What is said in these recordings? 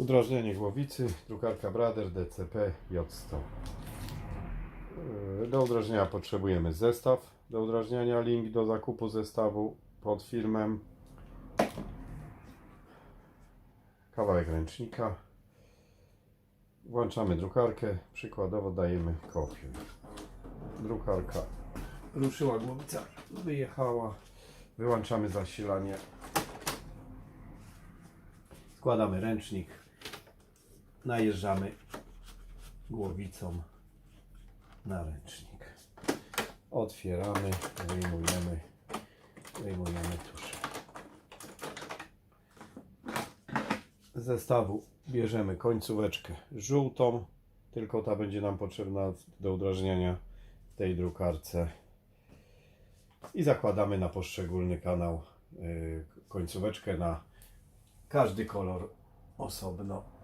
Udrażnienie głowicy, drukarka Brader DCP J100. Yy, Do udrażnienia potrzebujemy zestaw. Do udrażniania link do zakupu zestawu pod filmem. Kawałek ręcznika. Włączamy drukarkę. Przykładowo dajemy kopię. Drukarka ruszyła głowica, wyjechała. Wyłączamy zasilanie. Składamy ręcznik. Najeżdżamy głowicą na ręcznik. Otwieramy, wyjmujemy, wyjmujemy tuszę. Z zestawu bierzemy końcóweczkę żółtą, tylko ta będzie nam potrzebna do udrażniania w tej drukarce. I zakładamy na poszczególny kanał yy, końcóweczkę na każdy kolor osobno.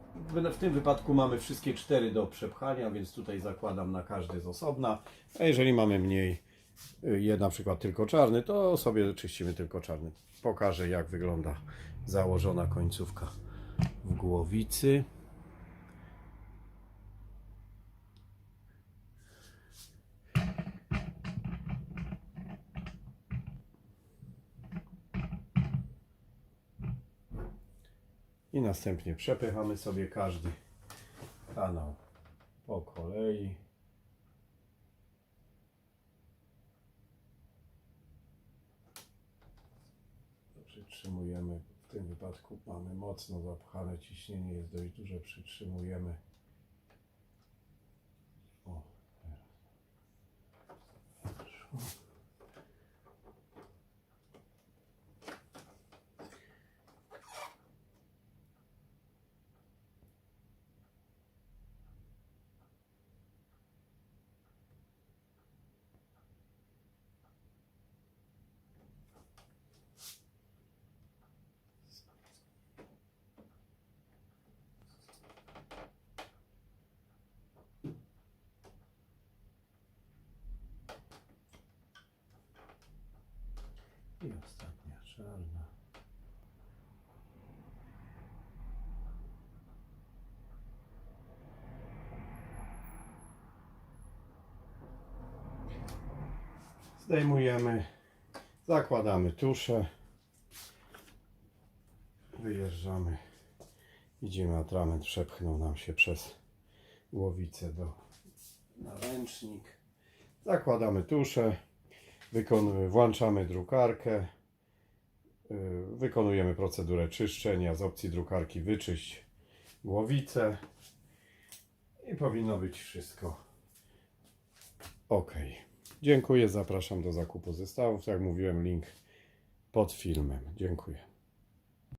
W tym wypadku mamy wszystkie cztery do przepchania, więc tutaj zakładam na każdy z osobna. A jeżeli mamy mniej, y, je na przykład tylko czarny, to sobie czyścimy tylko czarny. Pokażę jak wygląda założona końcówka w głowicy. I następnie przepychamy sobie każdy kanał po kolei. Przytrzymujemy, w tym wypadku mamy mocno zapchane ciśnienie, jest dość duże, przytrzymujemy. I ostatnia czarna. Zdejmujemy, zakładamy tuszę, wyjeżdżamy, idziemy atrament, przepchnął nam się przez głowicę do naręcznik. Zakładamy tuszę, Wykon- włączamy drukarkę, yy, wykonujemy procedurę czyszczenia z opcji drukarki wyczyść głowicę i powinno być wszystko ok. Dziękuję, zapraszam do zakupu zestawów. Jak mówiłem, link pod filmem. Dziękuję.